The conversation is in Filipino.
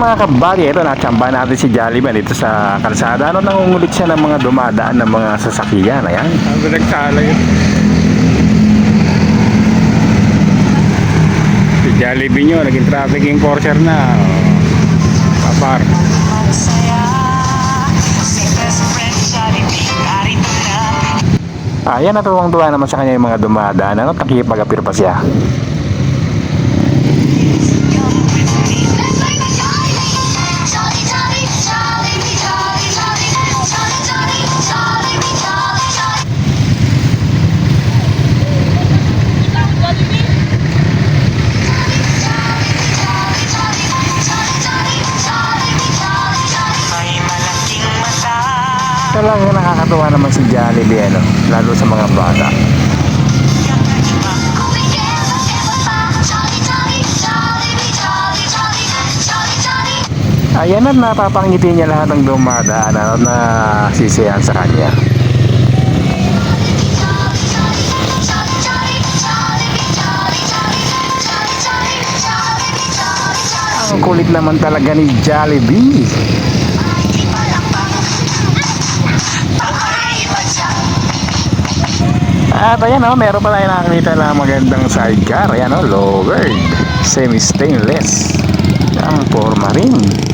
mga kabady, ito natsambahan natin si Jollibee dito sa kalsada. Ano nangungulit siya ng mga dumadaan ng mga sasakyan. Ayan. Sabi nagsala yun. Si Jollibee nyo, naging traffic enforcer na. Papar. Na Ayan, natuwang-tuwa naman sa kanya yung mga dumadaan. Ano, nakikipag-apir pa siya. Talaga nakakatuwa naman si Jollibee, ano, lalo sa mga bata. Ayan at napapangiti niya lahat ng dumadaan ano, na sisiyan sa kanya. Ang kulit naman talaga ni Jollibee. At ayan o, meron pala yung nakakita na magandang sidecar. Ayan o, lowered. Semi-stainless. Ang forma rin.